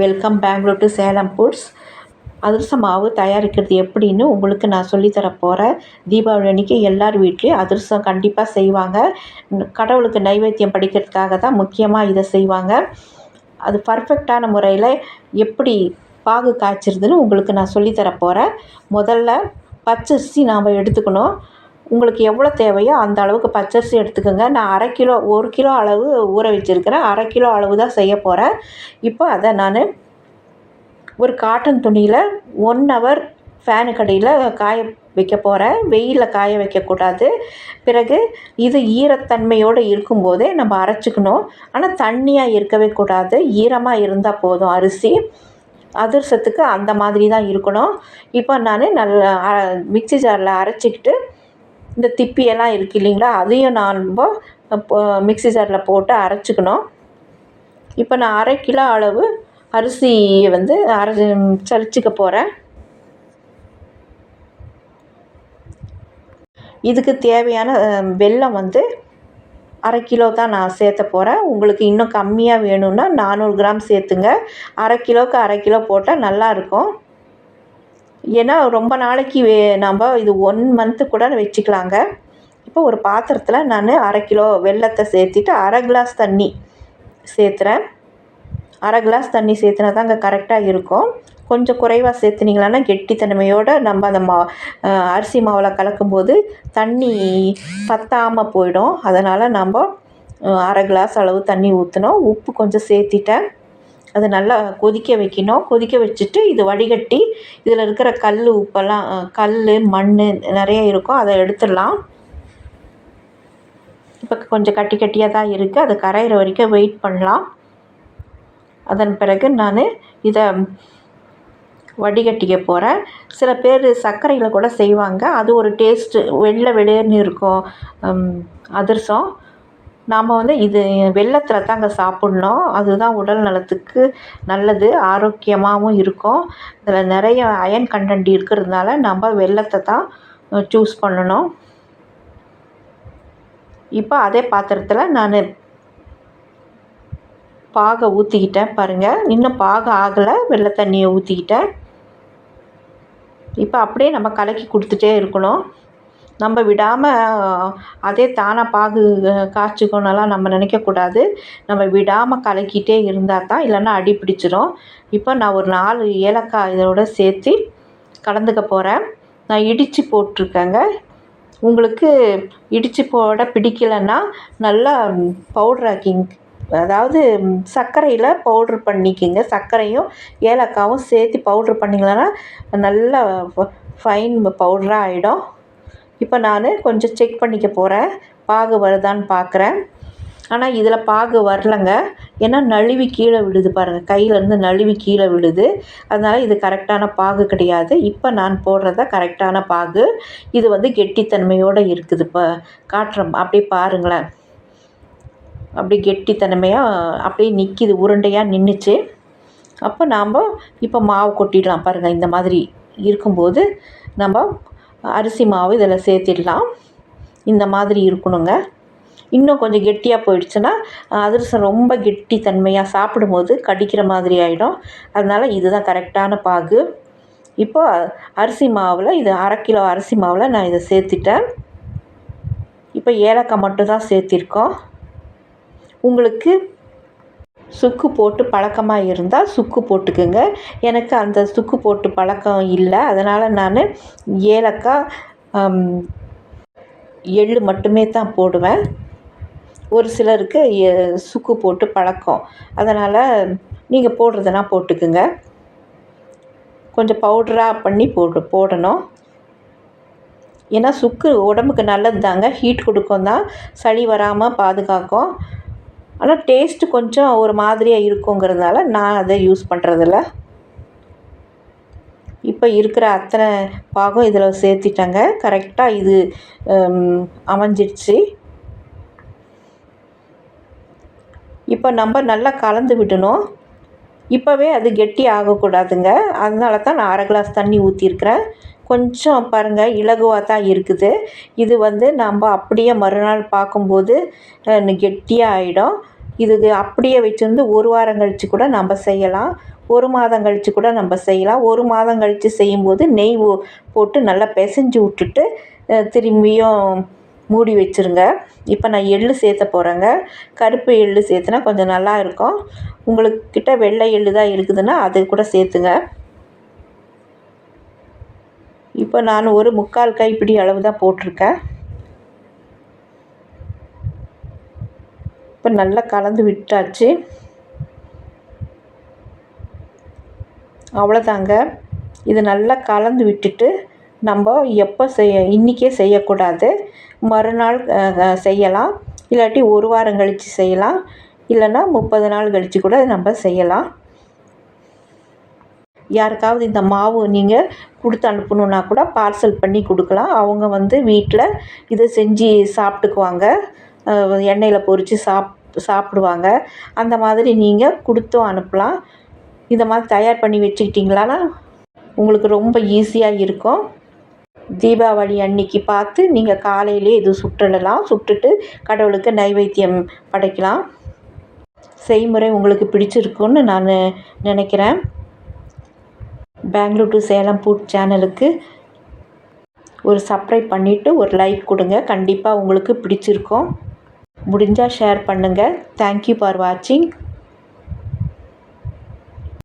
Welcome Bangalore to Salem foods அதிரச மாவு தயாரிக்கிறது எப்படின்னு உங்களுக்கு நான் சொல்லித்தர போகிறேன் தீபாவளி அன்றைக்கி எல்லார் வீட்லேயும் அதிரசம் கண்டிப்பாக செய்வாங்க. கடவுளுக்கு நைவேத்தியம் படிக்கிறதுக்காக தான் முக்கியமாக இதை செய்வாங்க. அது பர்ஃபெக்டான முறையில் எப்படி பாகு காய்ச்சிறதுன்னு உங்களுக்கு நான் சொல்லித்தர போகிறேன் முதல்ல பச்சரிசி நாம் எடுத்துக்கணும். உங்களுக்கு எவ்வளோ தேவையோ அந்த அளவுக்கு பச்சரிசி எடுத்துக்கோங்க. நான் அரை கிலோ ஒரு கிலோ அளவு ஊற வச்சுருக்கிறேன். அரை கிலோ அளவு தான் செய்ய போகிறேன் இப்போ அதை நான் ஒரு காட்டன் துணியில் ஒன் ஹவர் ஃபேனுக்கு அடியில் காய வைக்க போகிறேன் வெயிலில் காய வைக்கக்கூடாது பிறகு இது ஈரத்தன்மையோடு இருக்கும்போதே நம்ம அரைச்சிக்கணும். ஆனால் தண்ணியாக இருக்கவே கூடாது. ஈரமாக இருந்தால் போதும் அரிசி. அதிர்சத்துக்கு அந்த மாதிரி தான் இருக்கணும். இப்போ நான் நல்லா மிக்ஸி ஜாரில் அரைச்சிக்கிட்டு இந்த திப்பியெல்லாம் இருக்குது இல்லைங்களா? அதையும் நான் இப்போ மிக்ஸி ஜாரில் போட்டு அரைச்சிக்கணும். இப்போ நான் அரை கிலோ அளவு அரிசியை வந்து அரை சலிச்சிக்க போகிறேன் இதுக்கு தேவையான வெல்லம் வந்து அரை கிலோ தான் நான் சேர்த்த போகிறேன் உங்களுக்கு இன்னும் கம்மியாக வேணும்னா நானூறு கிராம் சேர்த்துங்க. அரை கிலோவுக்கு அரை கிலோ போட்டால் நல்லாயிருக்கும் ஏன்னா ரொம்ப நாளைக்கு வே நம்ம இது ஒன் மந்த்து கூட வச்சுக்கலாங்க. இப்போ ஒரு பாத்திரத்தில் நான் அரை கிலோ வெல்லத்தை சேர்த்திட்டு அரை கிளாஸ் தண்ணி சேர்த்துறேன். அரை கிளாஸ் தண்ணி சேர்த்துனா தாங்க கரெக்டாக இருக்கும். கொஞ்சம் குறைவாக சேர்த்துனீங்களான்னா கெட்டித்தன்மையோடு நம்ம அந்த மா அரிசி மாவில் கலக்கும்போது தண்ணி பத்தாமல் போயிடும். அதனால் நம்ம அரை கிளாஸ் அளவு தண்ணி ஊற்றினோம் உப்பு கொஞ்சம் சேர்த்திட்டேன். அது நல்லா கொதிக்க வைக்கணும். கொதிக்க வச்சுட்டு இது வடிகட்டி இதில் இருக்கிற கல் உப்பெல்லாம் கல் மண் நிறைய இருக்கும். அதை எடுத்துடலாம். இப்போ கொஞ்சம் கட்டி கட்டியாக தான் இருக்குது அது கரையிற வரைக்கும் வெயிட் பண்ணலாம். அதன் பிறகு நான் இதை வடிகட்டிக்க போகிறேன் சில பேர் சர்க்கரையில் கூட செய்வாங்க. அது ஒரு டேஸ்ட்டு வெள்ளை வெளியேன்னு இருக்கும். அதிரசம். நாம் வந்து இது வெல்லத்தில் தாங்க சாப்பிட்ணும். அதுதான் உடல் நலத்துக்கு நல்லது ஆரோக்கியமாகவும் இருக்கும். இதில் நிறைய அயன் கண்டென்ட் இருக்கிறதுனால நம்ம வெள்ளத்தை தான் சூஸ் பண்ணணும். இப்போ அதே பாத்திரத்தில் நான் பாகை ஊற்றிக்கிட்டேன் பாருங்கள் இன்னும் பாகை ஆகலை. வெள்ளை தண்ணியை ஊற்றிக்கிட்டேன் இப்போ அப்படியே நம்ம கலக்கி கொடுத்துட்டே இருக்கணும். நம்ம விடாமல் அதே தானாக பாகு காய்ச்சிக்கணும்லாம் நம்ம நினைக்கக்கூடாது. நம்ம விடாமல் கலக்கிட்டே இருந்தால் தான் இல்லைன்னா அடி பிடிச்சிரும். இப்போ நான் ஒரு நாலு ஏலக்காய் இதோட சேர்த்து கலந்துக்க போகிறேன் நான் இடித்து போட்டிருக்கேங்க. உங்களுக்கு இடித்து போட பிடிக்கலைன்னா நல்லா பவுட்ராக்கிங் அதாவது சர்க்கரையில் பவுட்ரு பண்ணிக்கிங்க. சர்க்கரையும் ஏலக்காவும் சேர்த்து பவுட்ரு பண்ணிங்கன்னா நல்லா ஃபைன் பவுட்ராக ஆகிடும் இப்போ நான் கொஞ்சம் செக் பண்ணிக்க போகிறேன் பாகு வருதான்னு பார்க்குறேன் ஆனால் இதில் பாகு வரலங்க. ஏன்னா நழுவி கீழே விழுது பாருங்கள் கையிலேருந்து நழுவி கீழே விழுது. அதனால் இது கரெக்டான பாகு கிடையாது. இப்போ நான் போடுறத கரெக்டான பாகு. இது வந்து கெட்டித்தன்மையோடு இருக்குது இப்போ காட்டுறோம் அப்படியே பாருங்களேன். அப்படி கெட்டித்தன்மையாக அப்படியே நிற்கிது உருண்டையாக நின்றுச்சு அப்போ நாம் இப்போ மாவு கொட்டிடலாம் பாருங்கள் இந்த மாதிரி இருக்கும்போது நம்ம அரிசி மாவு இதில் சேர்த்திடலாம். இந்த மாதிரி இருக்கணுங்க. இன்னும் கொஞ்சம் கெட்டியாக போயிடுச்சுன்னா அதிரசம் ரொம்ப கெட்டி தன்மையாக சாப்பிடும்போது கடிக்கிற மாதிரி ஆகிடும் அதனால் இதுதான் கரெக்டான பாகு. இப்போ அரிசி மாவில் இது அரை கிலோ அரிசி மாவில் நான் இதை சேர்த்துட்டேன். இப்போ ஏலக்காய் மட்டும் தான் சேர்த்திருக்கோம். உங்களுக்கு சுக்கு போட்டு பழக்கமாக இருந்தால் சுக்கு போட்டுக்குங்க. எனக்கு அந்த சுக்கு போட்டு பழக்கம் இல்லை. அதனால் நான் ஏலக்காய் எள் மட்டுமே தான் போடுவேன். ஒரு சிலருக்கு சுக்கு போட்டு பழக்கம். அதனால் நீங்கள் போடுறதுனா போட்டுக்குங்க. கொஞ்சம் பவுடராக பண்ணி போடு போடணும். ஏன்னா சுக்கு உடம்புக்கு நல்லது தாங்க ஹீட் கொடுக்கும் தான். சளி வராமல் பாதுகாக்கும். ஆனால் டேஸ்ட்டு கொஞ்சம் ஒரு மாதிரியாக இருக்குங்கிறதுனால நான் அதை யூஸ் பண்ணுறதில்ல இப்போ இருக்கிற அத்தனை பாகம் இதில் சேர்த்திட்டேங்க. கரெக்டாக இது அமைஞ்சிடுச்சு. இப்போ நம்ம நல்லா கலந்து விடணும். இப்போவே அது கெட்டி ஆகக்கூடாதுங்க. அதனால தான் நான் அரை கிளாஸ் தண்ணி ஊற்றிருக்கிறேன் கொஞ்சம் பாருங்கள் இலகுவாக தான் இருக்குது. இது வந்து நம்ம அப்படியே மறுநாள் பார்க்கும்போது கெட்டியாக ஆகிடும் இதுக்கு அப்படியே வச்சுருந்து ஒரு வாரம் கழித்து கூட நம்ம செய்யலாம். ஒரு மாதம் கழித்து கூட நம்ம செய்யலாம். ஒரு மாதம் கழித்து செய்யும்போது நெய் போட்டு நல்லா பிசைஞ்சு விட்டுட்டு திரும்பியும் மூடி வச்சுருங்க. இப்போ நான் எள்ளு சேர்த்த போகிறேங்க கருப்பு எள்ளு சேர்த்துனா கொஞ்சம் நல்லா இருக்கும். உங்களுக்கிட்ட வெள்ளை எள்ளு தான் இருக்குதுன்னா அது கூட சேர்த்துங்க. இப்போ நான் ஒரு முக்கால் கைப்பிடி அளவு தான் போட்டிருக்கேன். இப்போ நல்லா கலந்து விட்டாச்சு. அவ்வளோதாங்க. இது நல்லா கலந்து விட்டுட்டு நம்ம எப்போ செய்ய இன்றைக்கே செய்யக்கூடாது. மறுநாள் செய்யலாம். இல்லாட்டி ஒரு வாரம் கழித்து செய்யலாம். இல்லைன்னா முப்பது நாள் கழித்து கூட நம்ம செய்யலாம். யாருக்காவது இந்த மாவு நீங்கள் கொடுத்து அனுப்பணுன்னா கூட பார்சல் பண்ணி கொடுக்கலாம். அவங்க வந்து வீட்டில் இதை செஞ்சு சாப்பிட்டுக்குவாங்க. எண்ணெயில் பொறித்து சாப் சாப்பிடுவாங்க. அந்த மாதிரி நீங்கள் கொடுத்தும் அனுப்பலாம். இந்த மாதிரி தயார் பண்ணி வச்சுக்கிட்டிங்களான்னா உங்களுக்கு ரொம்ப ஈஸியாக இருக்கும். தீபாவளி அன்னைக்கு பார்த்து நீங்கள் காலையிலே இது சுட்டுடலாம் சுட்டுட்டு கடவுளுக்கு நைவேத்தியம் படைக்கலாம். செய்முறை உங்களுக்கு பிடிச்சிருக்குன்னு நான் நினைக்கிறேன். பெங்களூர் டு சேலம் ஃபுட் சேனலுக்கு ஒரு சப்ஸ்கிரைப் பண்ணிவிட்டு ஒரு லைக் கொடுங்க. கண்டிப்பாக உங்களுக்கு பிடிச்சிருக்கோம். முடிஞ்சால் ஷேர் பண்ணுங்கள் தேங்க்யூ ஃபார் வாட்சிங்